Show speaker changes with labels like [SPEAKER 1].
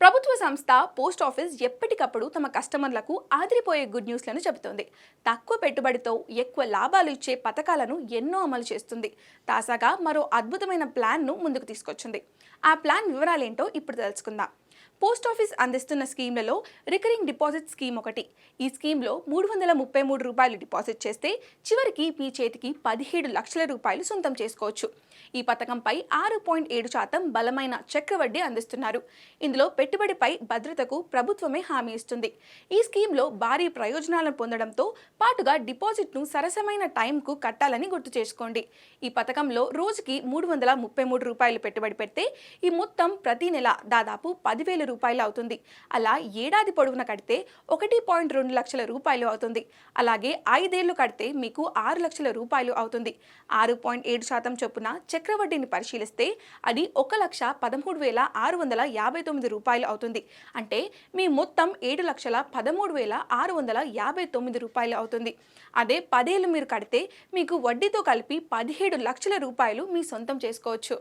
[SPEAKER 1] ప్రభుత్వ సంస్థ post office ఎప్పటికప్పుడు తమ కస్టమర్లకు ఆదిరిపోయే గుడ్ న్యూస్లను చెబుతోంది. తక్కువ పెట్టుబడితో ఎక్కువ లాభాలు ఇచ్చే పథకాలను ఎన్నో అమలు చేస్తుంది. తాజాగా మరో అద్భుతమైన ప్లాన్ను ముందుకు తీసుకొచ్చింది. ఆ ప్లాన్ వివరాలేంటో ఇప్పుడు తెలుసుకుందాం. పోస్ట్ ఆఫీస్ అందిస్తున్న స్కీమ్లలో రికరింగ్ డిపాజిట్ స్కీమ్ ఒకటి. ఈ స్కీమ్లో మూడు వందల ముప్పై మూడు రూపాయలు డిపాజిట్ చేస్తే చివరికి మీ చేతికి పదిహేడు లక్షల రూపాయలు సొంతం చేసుకోవచ్చు. ఈ పథకంపై ఆరు పాయింట్ ఏడు శాతం బలమైన చక్రవడ్డీ అందిస్తున్నారు. ఇందులో పెట్టుబడిపై భద్రతకు ప్రభుత్వమే హామీ ఇస్తుంది. ఈ స్కీమ్లో భారీ ప్రయోజనాలను పొందడంతో పాటుగా డిపాజిట్ను సరసమైన టైంకు కట్టాలని గుర్తు చేసుకోండి. ఈ పథకంలో రోజుకి మూడు వందల ముప్పై మూడు రూపాయలు పెట్టుబడి పెడితే ఈ మొత్తం ప్రతి నెల దాదాపు పదివేల రూపాయలు అవుతుంది. అలా ఏడాది పొడవున కడితే ఒకటి పాయింట్ రెండు లక్షల రూపాయలు అవుతుంది. అలాగే ఐదేళ్ళు కడితే మీకు ఆరు లక్షల రూపాయలు అవుతుంది. ఆరు పాయింట్ ఏడు శాతం చొప్పున చక్రవడ్డీని పరిశీలిస్తే అది ఒక లక్ష పదమూడు వేల ఆరు వందల యాభై తొమ్మిది రూపాయలు అవుతుంది. అంటే మీ మొత్తం ఏడు లక్షల పదమూడు వేల ఆరు వందల యాభై తొమ్మిది రూపాయలు అవుతుంది. అదే పదేళ్ళు మీరు కడితే మీకు వడ్డీతో కలిపి పదిహేడు లక్షల రూపాయలు మీ సొంతం చేసుకోవచ్చు.